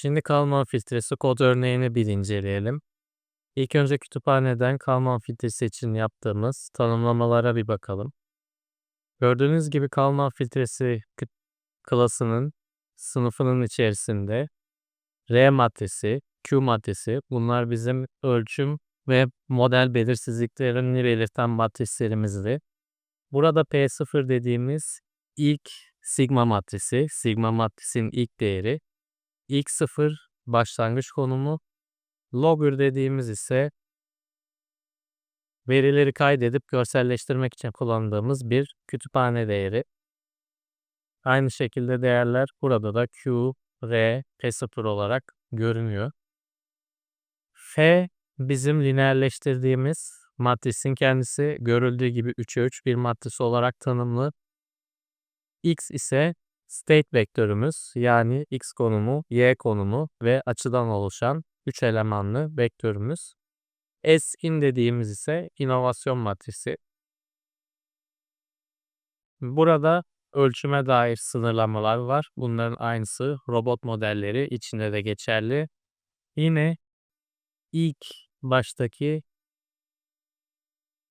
Şimdi Kalman filtresi kod örneğini bir inceleyelim. İlk önce kütüphaneden Kalman filtresi için yaptığımız tanımlamalara bir bakalım. Gördüğünüz gibi Kalman filtresi klasının sınıfının içerisinde R maddesi, Q maddesi bunlar bizim ölçüm ve model belirsizliklerini belirten matrislerimizdi. Burada P0 dediğimiz ilk sigma matrisi, sigma matrisinin ilk değeri ilk sıfır başlangıç konumu. Logger dediğimiz ise verileri kaydedip görselleştirmek için kullandığımız bir kütüphane değeri. Aynı şekilde değerler burada da Q, R, P0 olarak görünüyor. F bizim lineerleştirdiğimiz matrisin kendisi görüldüğü gibi 3'e 3 bir matris olarak tanımlı. X ise State vektörümüz yani x konumu, y konumu ve açıdan oluşan 3 elemanlı vektörümüz. S-in dediğimiz ise inovasyon matrisi. Burada ölçüme dair sınırlamalar var. Bunların aynısı robot modelleri içinde de geçerli. Yine ilk baştaki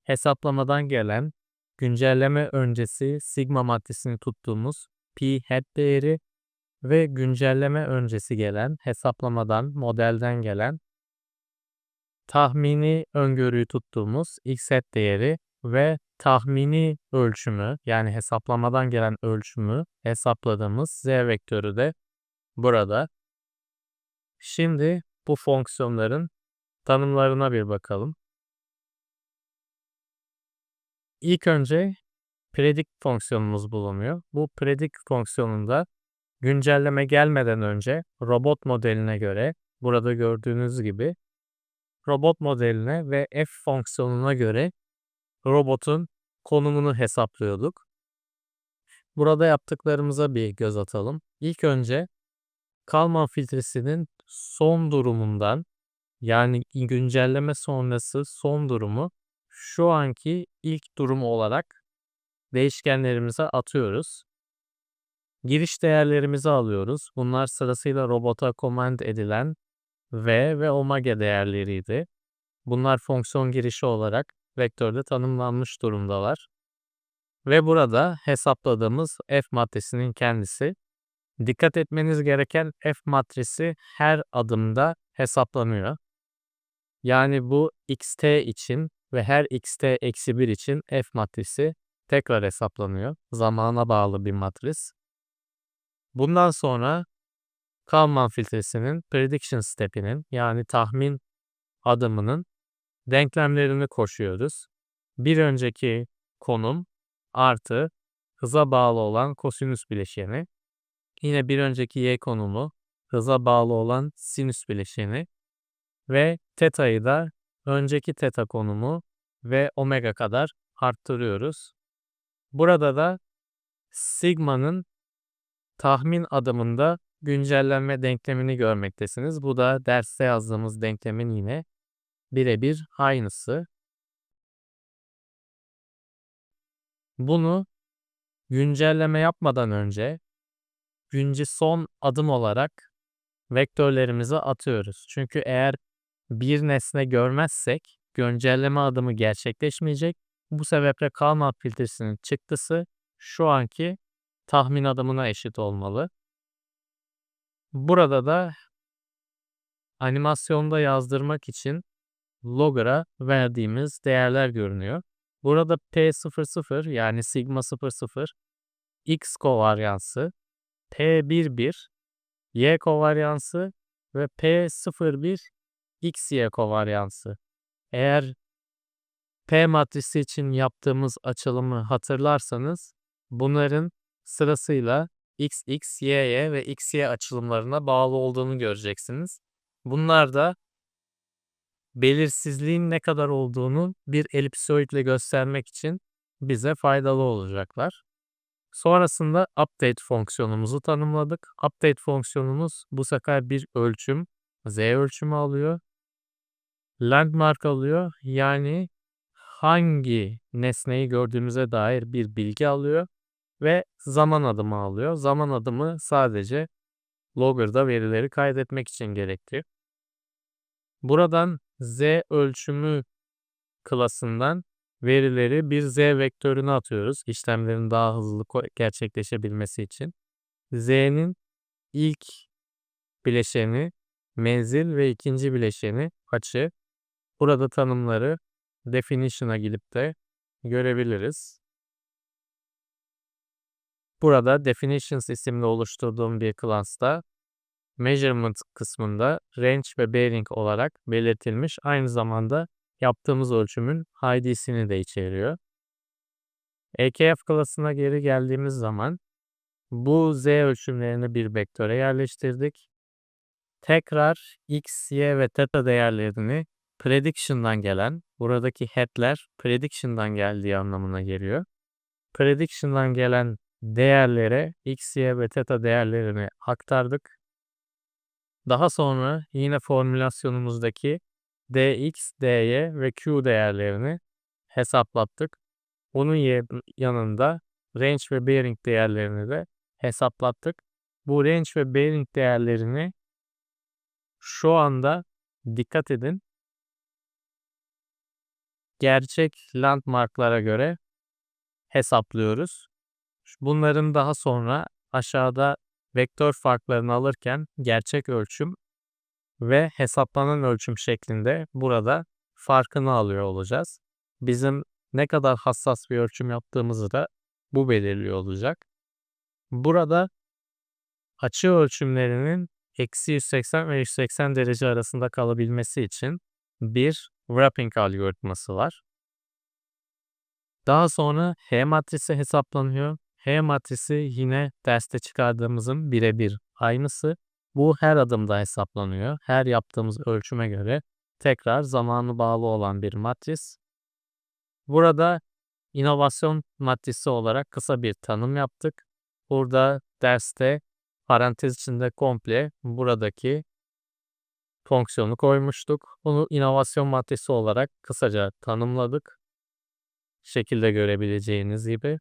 hesaplamadan gelen güncelleme öncesi sigma matrisini tuttuğumuz P head değeri ve güncelleme öncesi gelen hesaplamadan, modelden gelen tahmini öngörüyü tuttuğumuz x head değeri ve tahmini ölçümü yani hesaplamadan gelen ölçümü hesapladığımız z vektörü de burada. Şimdi bu fonksiyonların tanımlarına bir bakalım. İlk önce predict fonksiyonumuz bulunuyor. Bu predict fonksiyonunda güncelleme gelmeden önce robot modeline göre burada gördüğünüz gibi robot modeline ve f fonksiyonuna göre robotun konumunu hesaplıyorduk. Burada yaptıklarımıza bir göz atalım. İlk önce Kalman filtresinin son durumundan yani güncelleme sonrası son durumu şu anki ilk durum olarak değişkenlerimize atıyoruz. Giriş değerlerimizi alıyoruz. Bunlar sırasıyla robota command edilen v ve omega değerleriydi. Bunlar fonksiyon girişi olarak vektörde tanımlanmış durumdalar. Ve burada hesapladığımız f matrisinin kendisi. Dikkat etmeniz gereken f matrisi her adımda hesaplanıyor. Yani bu xt için ve her xt eksi 1 için f matrisi tekrar hesaplanıyor. Zamana bağlı bir matris. Bundan sonra Kalman filtresinin prediction step'inin yani tahmin adımının denklemlerini koşuyoruz. Bir önceki konum artı hıza bağlı olan kosinüs bileşeni. Yine bir önceki y konumu hıza bağlı olan sinüs bileşeni ve teta'yı da önceki teta konumu ve omega kadar arttırıyoruz. Burada da sigma'nın tahmin adımında güncellenme denklemini görmektesiniz. Bu da derste yazdığımız denklemin yine birebir aynısı. Bunu güncelleme yapmadan önce günci son adım olarak vektörlerimizi atıyoruz. Çünkü eğer bir nesne görmezsek güncelleme adımı gerçekleşmeyecek bu sebeple Kalman filtresinin çıktısı şu anki tahmin adımına eşit olmalı. Burada da animasyonda yazdırmak için logger'a verdiğimiz değerler görünüyor. Burada P00 yani sigma 00 x kovaryansı, P11 y kovaryansı ve P01 xy kovaryansı. Eğer P matrisi için yaptığımız açılımı hatırlarsanız bunların sırasıyla x, x, y, y ve x, y açılımlarına bağlı olduğunu göreceksiniz. Bunlar da belirsizliğin ne kadar olduğunu bir elipsoidle göstermek için bize faydalı olacaklar. Sonrasında update fonksiyonumuzu tanımladık. Update fonksiyonumuz bu sefer bir ölçüm, z ölçümü alıyor. Landmark alıyor. Yani hangi nesneyi gördüğümüze dair bir bilgi alıyor ve zaman adımı alıyor. Zaman adımı sadece Logger'da verileri kaydetmek için gerekli. Buradan z ölçümü klasından verileri bir z vektörüne atıyoruz. İşlemlerin daha hızlı gerçekleşebilmesi için. z'nin ilk bileşeni menzil ve ikinci bileşeni açı. Burada tanımları definition'a gidip de görebiliriz. Burada definitions isimli oluşturduğum bir class'ta measurement kısmında range ve bearing olarak belirtilmiş. Aynı zamanda yaptığımız ölçümün ID'sini de içeriyor. EKF klasına geri geldiğimiz zaman bu z ölçümlerini bir vektöre yerleştirdik. Tekrar x, y ve theta değerlerini prediction'dan gelen, buradaki head'ler prediction'dan geldiği anlamına geliyor. Prediction'dan gelen değerlere x, y ve theta değerlerini aktardık. Daha sonra yine formülasyonumuzdaki dx, dy ve q değerlerini hesaplattık. Bunun yanında range ve bearing değerlerini de hesaplattık. Bu range ve bearing değerlerini şu anda dikkat edin gerçek landmarklara göre hesaplıyoruz. Bunların daha sonra aşağıda vektör farklarını alırken gerçek ölçüm ve hesaplanan ölçüm şeklinde burada farkını alıyor olacağız. Bizim ne kadar hassas bir ölçüm yaptığımızı da bu belirliyor olacak. Burada açı ölçümlerinin eksi 180 ve 180 derece arasında kalabilmesi için bir wrapping algoritması var. Daha sonra H matrisi hesaplanıyor. H matrisi yine derste çıkardığımızın birebir aynısı. Bu her adımda hesaplanıyor. Her yaptığımız ölçüme göre tekrar zamanı bağlı olan bir matris. Burada inovasyon matrisi olarak kısa bir tanım yaptık. Burada derste parantez içinde komple buradaki fonksiyonu koymuştuk. Bunu inovasyon maddesi olarak kısaca tanımladık. Şekilde görebileceğiniz gibi.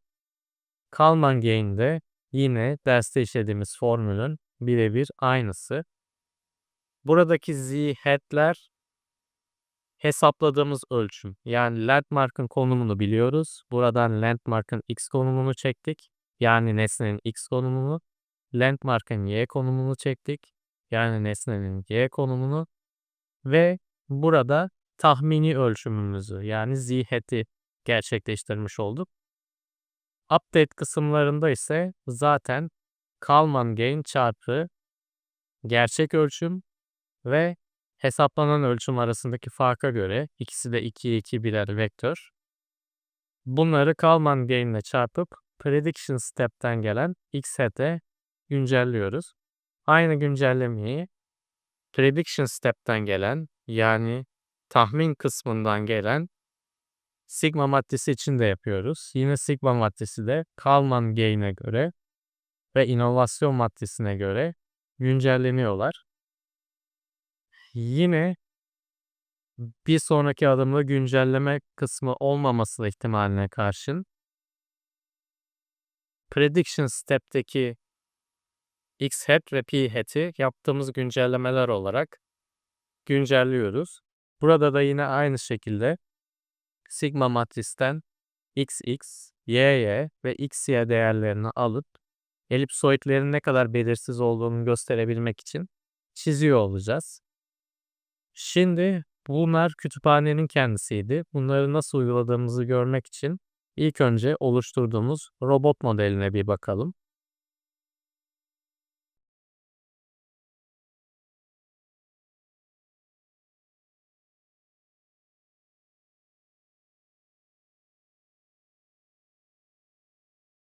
Kalman gain de yine derste işlediğimiz formülün birebir aynısı. Buradaki z head'ler hesapladığımız ölçüm. Yani landmark'ın konumunu biliyoruz. Buradan landmark'ın x konumunu çektik. Yani nesnenin x konumunu. Landmark'ın y konumunu çektik. Yani nesnenin y konumunu ve burada tahmini ölçümümüzü yani z hat'i gerçekleştirmiş olduk. Update kısımlarında ise zaten Kalman gain çarpı gerçek ölçüm ve hesaplanan ölçüm arasındaki farka göre ikisi de 2 2 birer vektör. Bunları Kalman gain ile çarpıp prediction step'ten gelen x hat'e güncelliyoruz. Aynı güncellemeyi prediction step'ten gelen yani tahmin kısmından gelen sigma maddesi için de yapıyoruz. Yine sigma maddesi de Kalman gain'e göre ve inovasyon maddesine göre güncelleniyorlar. Yine bir sonraki adımda güncelleme kısmı olmaması ihtimaline karşın prediction step'teki x hat ve p hat'i yaptığımız güncellemeler olarak güncelliyoruz. Burada da yine aynı şekilde sigma matristen xx, yy ve xy değerlerini alıp elipsoidlerin ne kadar belirsiz olduğunu gösterebilmek için çiziyor olacağız. Şimdi bunlar kütüphanenin kendisiydi. Bunları nasıl uyguladığımızı görmek için ilk önce oluşturduğumuz robot modeline bir bakalım.